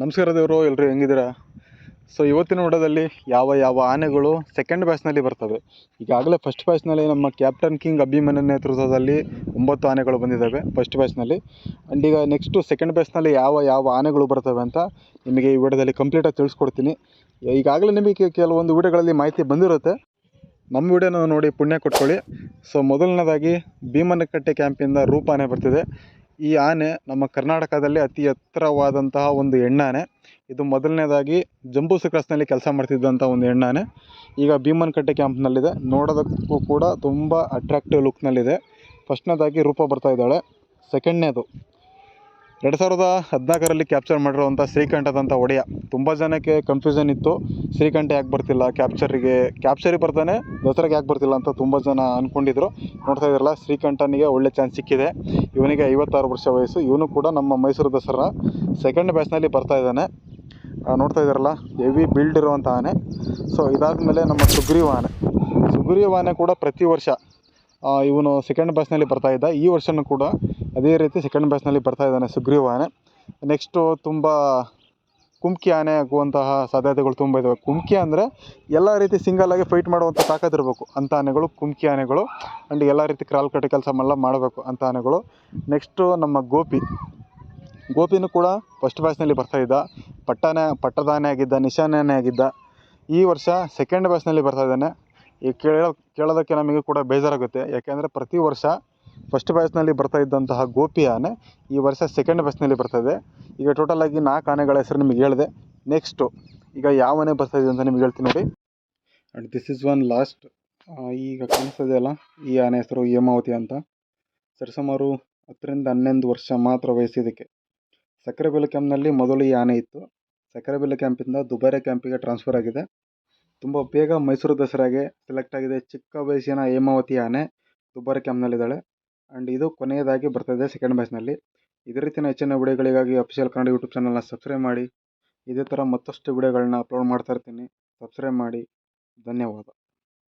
ನಮಸ್ಕಾರ ದೇವರು ಎಲ್ಲರೂ ಹೆಂಗಿದ್ದೀರಾ? ಸೊ ಇವತ್ತಿನ ವಿಡಿಯೋದಲ್ಲಿ ಯಾವ ಯಾವ ಆನೆಗಳು ಸೆಕೆಂಡ್ ಬ್ಯಾಚ್ನಲ್ಲಿ ಬರ್ತವೆ. ಈಗಾಗಲೇ ಫಸ್ಟ್ ಬ್ಯಾಚ್ನಲ್ಲಿ ನಮ್ಮ ಕ್ಯಾಪ್ಟನ್ ಕಿಂಗ್ ಅಭಿಮನ್ಯ ನೇತೃತ್ವದಲ್ಲಿ ಒಂಬತ್ತು ಆನೆಗಳು ಬಂದಿದ್ದಾವೆ ಫಸ್ಟ್ ಬ್ಯಾಚ್ನಲ್ಲಿ ಆ್ಯಂಡ್ ಈಗ ನೆಕ್ಸ್ಟು ಸೆಕೆಂಡ್ ಬ್ಯಾಚ್ನಲ್ಲಿ ಯಾವ ಯಾವ ಆನೆಗಳು ಬರ್ತವೆ ಅಂತ ನಿಮಗೆ ಈ ವಿಡಿಯೋದಲ್ಲಿ ಕಂಪ್ಲೀಟಾಗಿ ತಿಳಿಸ್ಕೊಡ್ತೀನಿ. ಈಗಾಗಲೇ ನಿಮಗೆ ಕೆಲವೊಂದು ವಿಡಿಯೋಗಳಲ್ಲಿ ಮಾಹಿತಿ ಬಂದಿರುತ್ತೆ. ನಮ್ಮ ವಿಡಿಯೋನ ನೋಡಿ ಪುಣ್ಯ ಕೊಟ್ಕೊಳ್ಳಿ. ಸೊ ಮೊದಲನೇದಾಗಿ ಭೀಮನಕಟ್ಟೆ ಕ್ಯಾಂಪಿಂದ ರೂಪ ಆನೆ ಬರ್ತಿದೆ. ಈ ಆನೆ ನಮ್ಮ ಕರ್ನಾಟಕದಲ್ಲಿ ಅತಿ ಎತ್ತರವಾದಂತಹ ಒಂದು ಹೆಣ್ಣಾನೆ. ಇದು ಮೊದಲನೇದಾಗಿ ಜಂಬೂ ಕ್ರಾಸ್ನಲ್ಲಿ ಕೆಲಸ ಮಾಡ್ತಿದ್ದಂಥ ಒಂದು ಹೆಣ್ಣಾನೆ. ಈಗ ಭೀಮನಕಟ್ಟೆ ಕ್ಯಾಂಪ್ನಲ್ಲಿದೆ. ನೋಡೋದಕ್ಕೂ ಕೂಡ ತುಂಬ ಅಟ್ರಾಕ್ಟಿವ್ ಲುಕ್ನಲ್ಲಿದೆ ಫಸ್ಟ್ನೇದಾಗಿ ರೂಪ ಬರ್ತಾ ಇದ್ದಾಳೆ. ಸೆಕೆಂಡ್ನೇದು ಎರಡು ಸಾವಿರದ ಹದಿನಾಲ್ಕರಲ್ಲಿ ಕ್ಯಾಪ್ಚರ್ ಮಾಡಿರುವಂಥ ಶ್ರೀಕಂಠದಂಥ ಒಡೆಯ. ತುಂಬ ಜನಕ್ಕೆ ಕನ್ಫ್ಯೂಷನ್ ಇತ್ತು. ಶ್ರೀಕಂಠ ಯಾಕೆ ಬರ್ತಿಲ್ಲ? ಕ್ಯಾಪ್ಚರಿಗೆ ಕ್ಯಾಪ್ಚರಿಗೆ ಬರ್ತಾನೆ, ದಸರಾಗೆ ಯಾಕೆ ಬರ್ತಿಲ್ಲ ಅಂತ ತುಂಬ ಜನ ಅಂದ್ಕೊಂಡಿದ್ರು ನೋಡ್ತಾ ಇದ್ರಲ್ಲ ಶ್ರೀಕಂಠನಿಗೆ ಒಳ್ಳೆ ಚಾನ್ಸ್ ಸಿಕ್ಕಿದೆ. ಇವನಿಗೆ ಐವತ್ತಾರು ವರ್ಷ ವಯಸ್ಸು. ಇವನು ಕೂಡ ನಮ್ಮ ಮೈಸೂರು ದಸರಾ ಸೆಕೆಂಡ್ ಬ್ಯಾಚ್ನಲ್ಲಿ ಬರ್ತಾ ಇದ್ದಾನೆ. ನೋಡ್ತಾ ಇದ್ದಾರಲ್ಲ ಹೆವಿ ಬಿಲ್ಡ್ ಇರುವಂಥ ಆನೆ. ಸೊ ಇದಾದಮೇಲೆ ನಮ್ಮ ಸುಗ್ರೀವ ಆನೆ ಸುಗ್ರೀವ ಆನೆ ಕೂಡ ಪ್ರತಿ ವರ್ಷ ಇವನು ಸೆಕೆಂಡ್ ಬ್ಯಾಚ್ನಲ್ಲಿ ಬರ್ತಾ ಇದ್ದ. ಈ ವರ್ಷವೂ ಕೂಡ ಅದೇ ರೀತಿ ಸೆಕೆಂಡ್ ಬ್ಯಾಚ್ನಲ್ಲಿ ಬರ್ತಾ ಇದ್ದಾನೆ ಸುಗ್ರೀವ ಆನೆ. ನೆಕ್ಸ್ಟು ತುಂಬ ಕುಮ್ಕಿ ಆನೆ ಆಗುವಂತಹ ಸಾಧ್ಯತೆಗಳು ತುಂಬ ಇದ್ದಾವೆ ಕುಮ್ಕಿ ಅಂದರೆ ಎಲ್ಲ ರೀತಿ ಸಿಂಗಲಾಗಿ ಫೈಟ್ ಮಾಡುವಂಥ ತಾಕತ್ತಿರಬೇಕು ಅಂಥ ಆನೆಗಳು ಕುಮ್ಕಿ ಆನೆಗಳು ಆ್ಯಂಡ್ ಎಲ್ಲ ರೀತಿ ಕ್ರಾಲ್ ಕಟ್ಟೆ ಕೆಲಸ ಎಲ್ಲ ಮಾಡಬೇಕು ಅಂಥ ಆನೆಗಳು. ನೆಕ್ಸ್ಟು ನಮ್ಮ ಗೋಪಿ. ಗೋಪಿನೂ ಕೂಡ ಫಸ್ಟ್ ಬ್ಯಾಚ್ನಲ್ಲಿ ಬರ್ತಾ ಇದ್ದ. ಪಟ್ಟನೆ ಪಟ್ಟದಾನೆ ಆಗಿದ್ದ, ನಿಶಾನೆ ಆಗಿದ್ದ. ಈ ವರ್ಷ ಸೆಕೆಂಡ್ ಬ್ಯಾಚ್ನಲ್ಲಿ ಬರ್ತಾ ಇದ್ದಾನೆ. ಈ ಕೇಳೋ, ಕೇಳೋದಕ್ಕೆ ನಮಗೆ ಕೂಡ ಬೇಜಾರಾಗುತ್ತೆ. ಯಾಕೆಂದರೆ ಪ್ರತಿ ವರ್ಷ ಫಸ್ಟ್ ಬ್ಯಾಚ್ನಲ್ಲಿ ಬರ್ತಾ ಇದ್ದಂತಹ ಗೋಪಿ ಆನೆ ಈ ವರ್ಷ ಸೆಕೆಂಡ್ ಬ್ಯಾಚ್ನಲ್ಲಿ ಬರ್ತಾ ಇದೆ ಈಗ ಆಗಿ ನಾಲ್ಕು ಆನೆಗಳ ಹೆಸರು ನಿಮಗೆ ಹೇಳಿದೆ. ನೆಕ್ಸ್ಟು ಈಗ ಯಾವ ಆನೆ ಬರ್ತಾ ಇದೆ ಅಂತ ನಿಮ್ಗೆ ಹೇಳ್ತೀನಿ ನೋಡಿ. And this is one last ಈಗ ಕಾಣಿಸ್ತಾ ಇದೆಯಲ್ಲ ಈ ಆನೆ ಹೆಸರು ಹೇಮಾವತಿ ಅಂತ. ಸರಿಸುಮಾರು ಹತ್ತರಿಂದ ಹನ್ನೊಂದು ವರ್ಷ ಮಾತ್ರ ವಯಸ್ಸಿದಕ್ಕೆ ಸಕ್ಕರೆಬೆಲೆ ಕ್ಯಾಂಪ್ನಲ್ಲಿ ಮೊದಲು ಈ ಆನೆ ಇತ್ತು. ಸಕ್ಕರೆಬೆಲೆ ಕ್ಯಾಂಪಿಂದ ದುಬಾರೆ ಕ್ಯಾಂಪಿಗೆ ಟ್ರಾನ್ಸ್ಫರ್ ಆಗಿದೆ. ತುಂಬ ಬೇಗ ಮೈಸೂರು ದಸರಾಗೆ ಸೆಲೆಕ್ಟ್ ಆಗಿದೆ. ಚಿಕ್ಕ ವಯಸ್ಸಿನ ಹೇಮಾವತಿ ಆನೆ ದುಬಾರಿ ಕ್ಯಾಂಪ್ನಲ್ಲಿದ್ದಾಳೆ ಆ್ಯಂಡ್ ಇದು ಕೊನೆಯದಾಗಿ ಬರ್ತದೆ ಸೆಕೆಂಡ್ ಬ್ಯಾಚ್ನಲ್ಲಿ ಇದೇ ರೀತಿಯ ಹೆಚ್ಚಿನ ವಿಡಿಯೋಗಳಿಗಾಗಿ ಅಫಿಷಿಯಲ್ ಕನ್ನಡ ಯೂಟ್ಯೂಬ್ ಚಾನಲ್ನ ಸಬ್ಸ್ಕ್ರೈಬ್ ಮಾಡಿ. ಇದೇ ಥರ ಮತ್ತಷ್ಟು ವಿಡಿಯೋಗಳನ್ನ ಅಪ್ಲೋಡ್ ಮಾಡ್ತಾ ಇರ್ತೀನಿ. ಸಬ್ಸ್ಕ್ರೈಬ್ ಮಾಡಿ. ಧನ್ಯವಾದ.